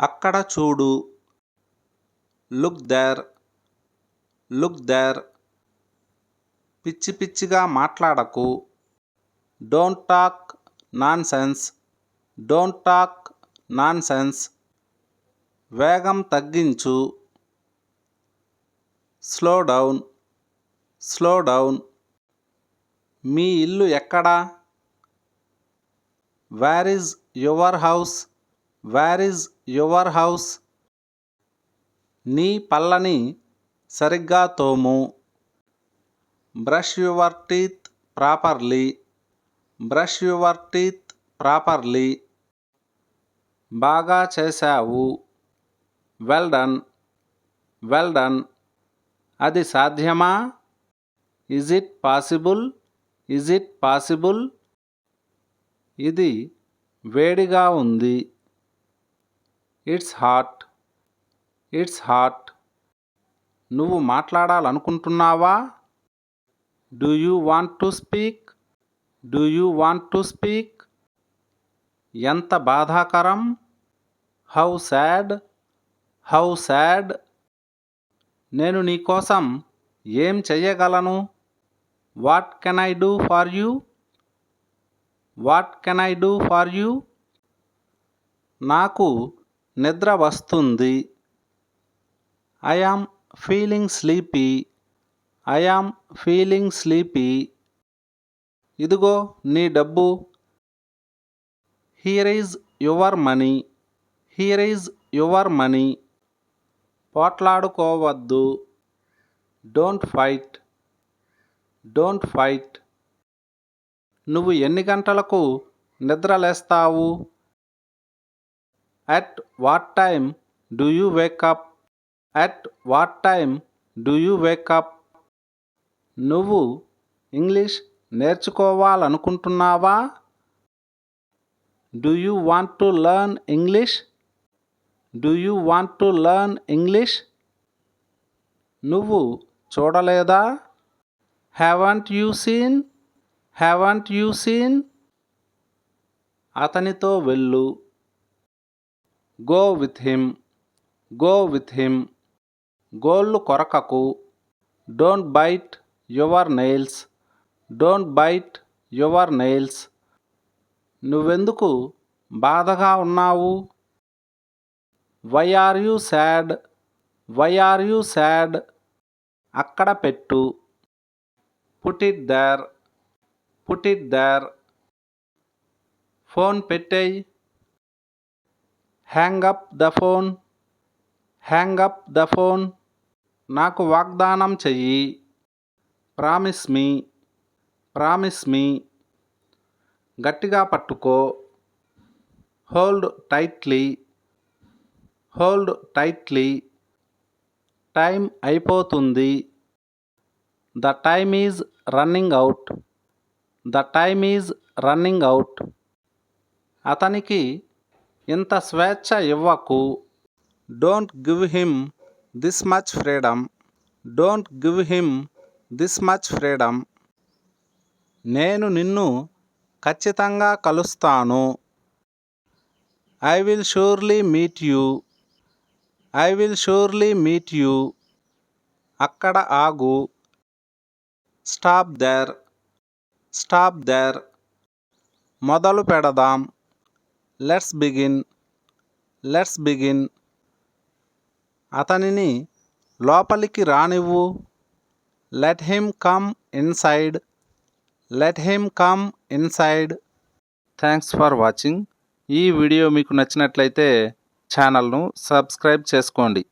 అక్కడ చూడు. Look there. Look there. పిచ్చి పిచ్చిగా మాట్లాడకు. Don't talk nonsense don't talk nonsense వేగం తగ్గించు. Slow down. Slow down. మీ ఇల్లు ఎక్కడా? Where is your house? Where is your house నీ పళ్ళని సరిగ్గా తోము. Brush your teeth properly brush your teeth properly బాగా చేశావు. వెల్ డన్ వెల్ డన్ అది సాధ్యమా? Is it possible is it possible ఇది వేడిగా ఉంది. ఇట్స్ హాట్ ఇట్స్ హాట్ నువ్వు మాట్లాడాలనుకుంటున్నావా? Do you want to speak? Do you want to speak? ఎంత బాధాకరం. How sad. How sad. నేను నీకోసం ఏం చెయ్యగలను? What can I do for you? What can I do for you? నాకు నిద్ర వస్తుంది. I am feeling sleepy I am feeling sleepy ఇదిగో నీ డబ్బు. Here is your money here is your money పోట్లాడుకోవద్దు. Don't fight don't fight నువ్వు ఎన్ని గంటలకు నిద్రలేస్తావు? At what time do you wake up at what time do you wake up నువ్వు English నేర్చుకోవాలనుకుంటున్నావా? Do you want to learn English do you want to learn English నువ్వు చూడలేదా? Haven't you seen haven't you seen అతనితో వెళ్ళు. Go with him go with him గోళ్ళు కొరకకు don't bite your nails don't bite your nails నువ్వెందుకు బాధగా ఉన్నావు? Why are you sad? Why are you sad? అక్కడ పెట్టు. Put it there put it there. Phone పెట్టేయి. Hang up the phone hang up the phone నాకు వాగ్దానం చెయ్యి. Promise me promise me గట్టిగా పట్టుకో. Hold tightly hold tightly time అయిపోతుంది. The time is running out the time is running out అతనికి ఇంత స్వేచ్ఛ ఇవ్వకు. Don't give him this much freedom don't give him this much freedom నేను నిన్ను ఖచ్చితంగా కలుస్తాను. I will surely meet you I will surely meet you అక్కడ ఆగు. Stop there stop there మొదలు పెడదాం. Let's begin let's begin. అతనిని లోపలికి రానివ్వు. Let him come inside let him come inside. Thanks for watching. ఈ వీడియో మీకు నచ్చినట్లయితే ఛానల్ను సబ్స్క్రైబ్ చేసుకోండి.